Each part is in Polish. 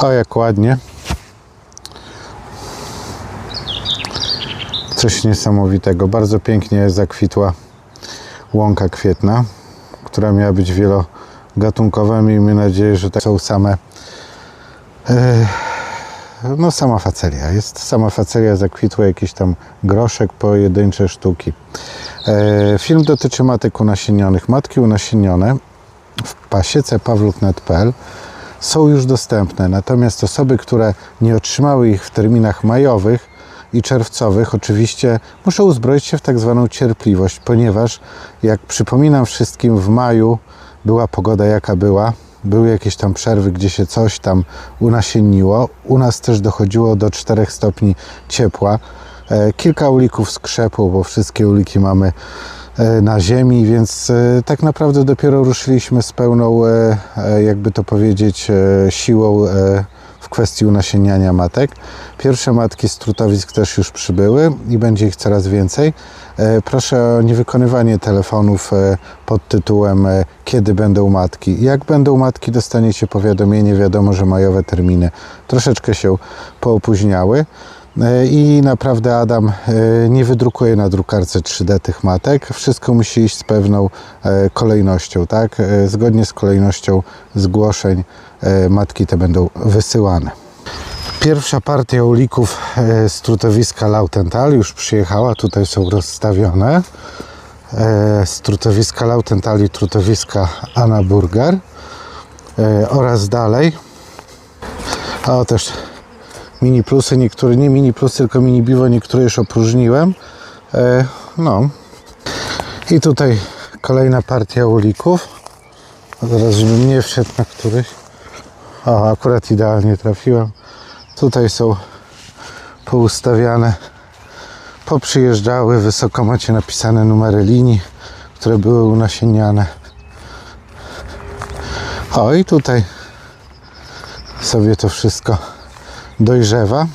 O, jak ładnie. Coś niesamowitego. Bardzo pięknie zakwitła łąka kwietna, która miała być wielogatunkowa. Miejmy nadzieję, że to są same e, no sama facelia. Jest sama facelia, zakwitły jakiś tam groszek, pojedyncze sztuki. E, film dotyczy matek unasienionych. Matki unasienione w pasiece pawluk.net.pl są już dostępne, natomiast osoby, które nie otrzymały ich w terminach majowych i czerwcowych, oczywiście muszą uzbroić się w tak zwaną cierpliwość, ponieważ jak przypominam wszystkim, w maju była pogoda jaka była, były jakieś tam przerwy, gdzie się coś tam unasienniło. U nas też dochodziło do 4 stopni ciepła. E, Kilka ulików skrzepło, bo wszystkie uliki mamy na ziemi, więc e, tak naprawdę dopiero ruszyliśmy z pełną, e, e, jakby to powiedzieć, e, siłą e, w kwestii unasieniania matek. Pierwsze matki z trutowisk też już przybyły i będzie ich coraz więcej. E, Proszę o niewykonywanie telefonów e, pod tytułem e, Kiedy będą matki? Jak będą matki, dostaniecie powiadomienie. Wiadomo, że majowe terminy troszeczkę się poopóźniały. E, I naprawdę Adam e, nie wydrukuje na drukarce 3D tych matek. Wszystko musi iść z pewną e, kolejnością, tak? Zgodnie z kolejnością zgłoszeń matki te będą wysyłane. Pierwsza partia ulików z trutowiska Lautental już przyjechała, tutaj są rozstawione. Z trutowiska Lautental i trutowiska Anna Burger oraz dalej. O też mini plusy, niektóre nie mini plusy, tylko mini biwo, niektóre już opróżniłem. E, No. I tutaj kolejna partia ulików. Zaraz, żebym nie wszedł na któryś. O, akurat idealnie trafiłem. Tutaj są poustawiane, poprzyjeżdżały, wysoko macie napisane numery linii, które były unasieniane. O i tutaj sobie to wszystko dojrzewa.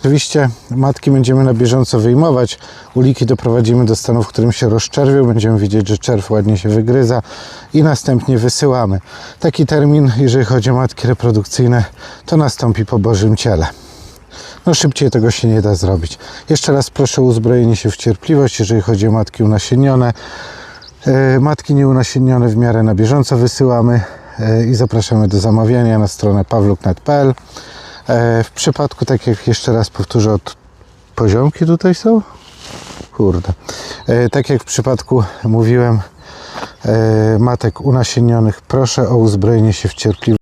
Oczywiście matki będziemy na bieżąco wyjmować. Uliki doprowadzimy do stanu, w którym się rozczerwią. Będziemy widzieć, że czerw ładnie się wygryza i następnie wysyłamy. Taki termin, jeżeli chodzi o matki reprodukcyjne, to nastąpi po Bożym Ciele. No szybciej tego się nie da zrobić. Jeszcze raz proszę o uzbrojenie się w cierpliwość, jeżeli chodzi o matki unasienione. E, Matki nieunasienione w miarę na bieżąco wysyłamy e, i zapraszamy do zamawiania na stronę pawluk.net.pl. E, W przypadku, tak jak jeszcze raz powtórzę, od poziomki tutaj są? Kurde. E, Tak jak w przypadku mówiłem, e, matek unasienionych, proszę o uzbrojenie się w cierpliwość.